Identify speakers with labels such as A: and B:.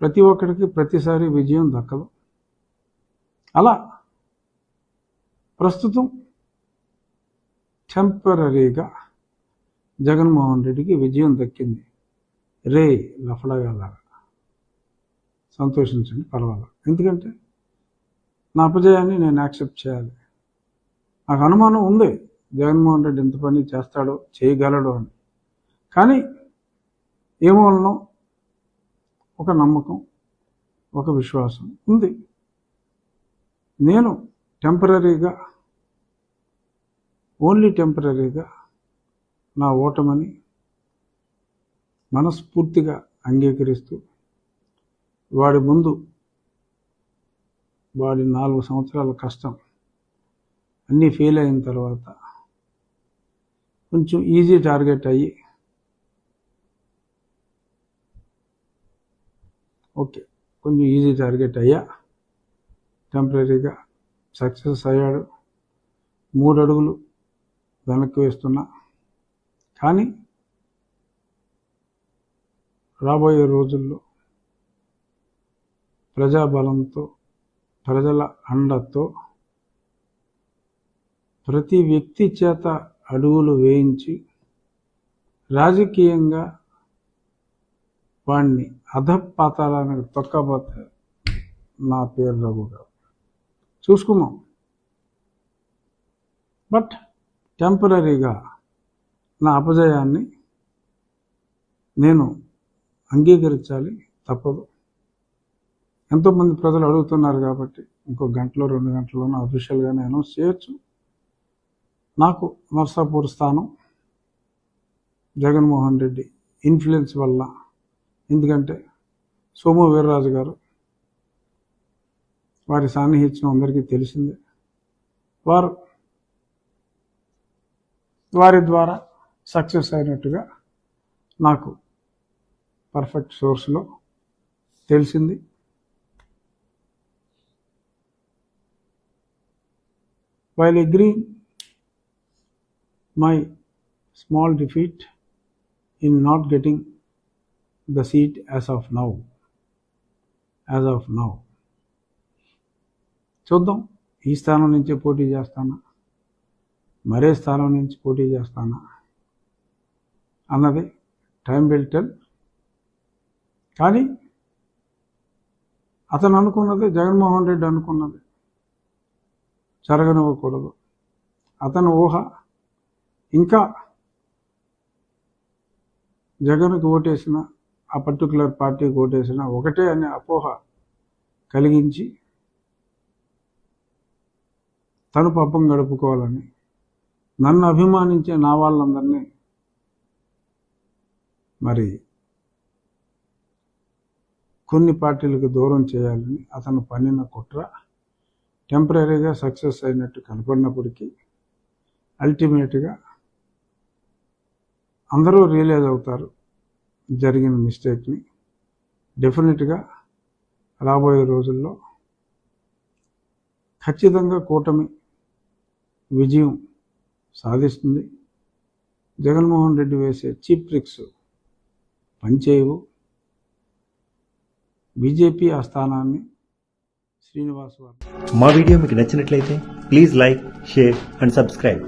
A: ప్రతి ఒక్కరికి ప్రతిసారి విజయం దక్కదు. అలా ప్రస్తుతం టెంపరీగా జగన్మోహన్ రెడ్డికి విజయం దక్కింది. రే లఫడగాలాగా. సంతోషించండి పర్వాలేదు. ఎందుకంటే నా అపజయాన్ని నేను యాక్సెప్ట్ చేయాలి. నాకు అనుమానం ఉంది జగన్మోహన్ రెడ్డి ఎంత పని చేస్తాడో చేయగలడు అని. కానీ ఏమూలనో ఒక నమ్మకం ఒక విశ్వాసం ఉంది. నేను టెంపరీగా ఓన్లీ టెంపరీగా నా ఓటమని మనస్ఫూర్తిగా అంగీకరిస్తూ వాడి ముందు వాడి నాలుగు సంవత్సరాల కష్టం అన్నీ ఫెయిల్ అయిన తర్వాత కొంచెం ఈజీ టార్గెట్ అయ్యి ఓకే. కొంచెం ఈజీ టార్గెట్ అయ్యా. టెంపరీగా సక్సెస్ అయ్యాడు. మూడు అడుగులు వెనక్కి వేస్తున్నా. కానీ రాబోయే రోజుల్లో ప్రజాబలంతో ప్రజల అండతో ప్రతి వ్యక్తి చేత అడుగులు వేయించి రాజకీయంగా వాడిని అధపాతాలానికి తొక్కబోతే నా పేరు కూడా. గారు చూసుకున్నాం బట్ టెంపరీగా నా అపజయాన్ని నేను అంగీకరించాలి తప్పదు. ఎంతోమంది ప్రజలు అడుగుతున్నారు కాబట్టి ఇంకో గంటలో రెండు గంటల్లోనూ అఫీషియల్గానే అనౌన్స్ చేయొచ్చు. నాకు నర్సాపూర్ స్థానం జగన్మోహన్ రెడ్డి ఇన్ఫ్లుయెన్స్ వల్ల ఎందుకంటే సోము వీర్రాజు గారు వారి సాన్నిహిత్యం అందరికీ తెలిసిందే. వారు వారి ద్వారా సక్సెస్ అయినట్టుగా నాకు పర్ఫెక్ట్ సోర్స్లో తెలిసింది. While agreeing my small defeat in not getting the seat as of now. As of now. చూద్దాం. ఈ స్థానం నుంచే పోటీ చేస్తానా? మరే స్థానం నుంచి పోటీ చేస్తానా? అన్నది టైం విల్ టెల్. కానీ అతను అనుకున్నది జగన్మోహన్ రెడ్డి అనుకున్నది జరగనివ్వకూడదు. అతని ఊహ ఇంకా జగన్కి ఓటేసిన ఆ పర్టికులర్ పార్టీ ఓటేసిన ఒకటే అనే అపోహ కలిగించి తను పాపం గడుపుకోవాలని నన్ను అభిమానించే నా వాళ్ళందరినీ మరి కొన్ని పార్టీలకు దూరం చేయాలని అతను పన్నిన కుట్ర టెంపరీగా సక్సెస్ అయినట్టు కనపడినప్పటికీ అల్టిమేట్గా అందరూ రియలైజ్ అవుతారు. జరిగిన మిస్టేక్ని డెఫినెట్గా రాబోయే రోజుల్లో ఖచ్చితంగా కూటమి విజయం సాధిస్తుంది. జగన్మోహన్ రెడ్డి వేసే చీప్ ట్రిక్స్ పనిచేయవు. బీజేపీ ఆ స్థానాన్ని శ్రీనివాస్
B: మా వీడియో మీకు నచ్చినట్లయితే please like share and subscribe.